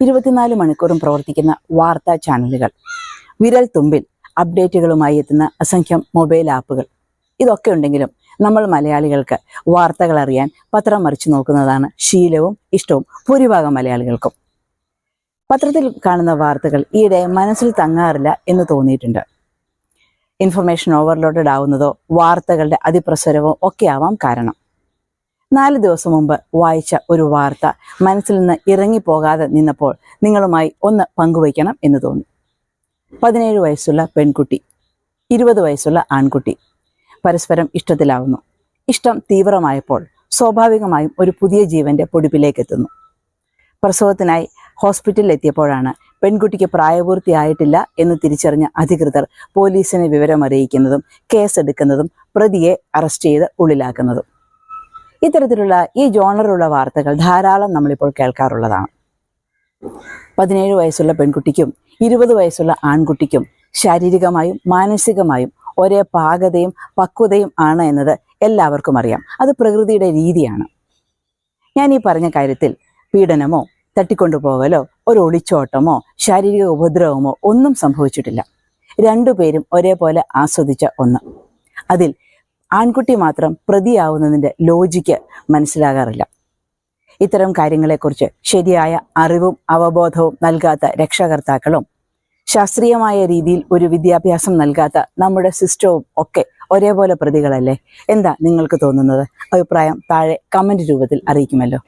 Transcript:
ഇരുപത്തിനാല് മണിക്കൂറും പ്രവർത്തിക്കുന്ന വാർത്താ ചാനലുകൾ. വിരൽ തുമ്പിൽ അപ്ഡേറ്റുകളുമായി എത്തുന്ന അസംഖ്യം മൊബൈൽ ആപ്പുകൾ. ഇതൊക്കെ ഉണ്ടെങ്കിലും നമ്മൾ മലയാളികൾക്ക് വാർത്തകൾ അറിയാൻ പത്രം മറിച്ചു നോക്കുന്നതാണ് ശീലവും ഇഷ്ടവും ഭൂരിഭാഗം മലയാളികൾക്കും. പത്രത്തിൽ കാണുന്ന വാർത്തകൾ ഈയിടെ മനസ്സിൽ തങ്ങാറില്ല എന്ന് തോന്നിയിട്ടുണ്ട്. ഇൻഫർമേഷൻ ഓവർലോഡഡ് ആവുന്നതോ വാർത്തകളുടെ അതിപ്രസരവോ ഒക്കെ ആവാം കാരണം. നാല് ദിവസം മുമ്പ് വായിച്ച ഒരു വാർത്ത മനസ്സിൽ നിന്ന് ഇറങ്ങിപ്പോകാതെ നിന്നപ്പോൾ നിങ്ങളുമായി ഒന്ന് പങ്കുവയ്ക്കണം എന്ന് തോന്നി. പതിനേഴ് വയസ്സുള്ള പെൺകുട്ടി ഇരുപത് വയസ്സുള്ള ആൺകുട്ടി പരസ്പരം ഇഷ്ടത്തിലാവുന്നു. ഇഷ്ടം തീവ്രമായപ്പോൾ സ്വാഭാവികമായും ഒരു പുതിയ ജീവന്റെ പൊടിപ്പിലേക്ക് എത്തുന്നു പ്രസവത്തിനായി ഹോസ്പിറ്റലിൽ എത്തിയപ്പോഴാണ് പെൺകുട്ടിക്ക് പ്രായപൂർത്തിയായിട്ടില്ല എന്ന് തിരിച്ചറിഞ്ഞ അധികൃതർ പോലീസിനെ വിവരമറിയിക്കുന്നതും കേസെടുക്കുന്നതും പ്രതിയെ അറസ്റ്റ് ചെയ്ത് ഉള്ളിലാക്കുന്നതും. ഇത്തരത്തിലുള്ള ഈ ജോണറുള്ള വാർത്തകൾ ധാരാളം നമ്മളിപ്പോൾ കേൾക്കാറുള്ളതാണ്. പതിനേഴ് വയസ്സുള്ള പെൺകുട്ടിക്കും ഇരുപത് വയസ്സുള്ള ആൺകുട്ടിക്കും ശാരീരികമായും മാനസികമായും ഒരേ പാകതയും പക്വതയും ആണ് എന്നത് എല്ലാവർക്കും അറിയാം. അത് പ്രകൃതിയുടെ രീതിയാണ്. ഞാൻ ഈ പറഞ്ഞ കാര്യത്തിൽ പീഡനമോ തട്ടിക്കൊണ്ടുപോകലോ ഒരു ഒളിച്ചോട്ടമോ ശാരീരിക ഉപദ്രവമോ ഒന്നും സംഭവിച്ചിട്ടില്ല. രണ്ടുപേരും ഒരേപോലെ ആസ്വദിച്ച ഒന്ന്. അതിൽ ആൺകുട്ടി മാത്രം പ്രതിയാവുന്നതിന്റെ ലോജിക്ക് മനസ്സിലാകാറില്ല. ഇത്തരം കാര്യങ്ങളെക്കുറിച്ച് ശരിയായ അറിവും അവബോധവും നൽകാത്ത രക്ഷകർത്താക്കളും ശാസ്ത്രീയമായ രീതിയിൽ ഒരു വിദ്യാഭ്യാസം നൽകാത്ത നമ്മുടെ സിസ്റ്റവും ഒക്കെ ഒരേപോലെ പ്രതികളല്ലേ? എന്താ നിങ്ങൾക്ക് തോന്നുന്നത്? അഭിപ്രായം താഴെ കമന്റ് രൂപത്തിൽ അറിയിക്കുമല്ലോ.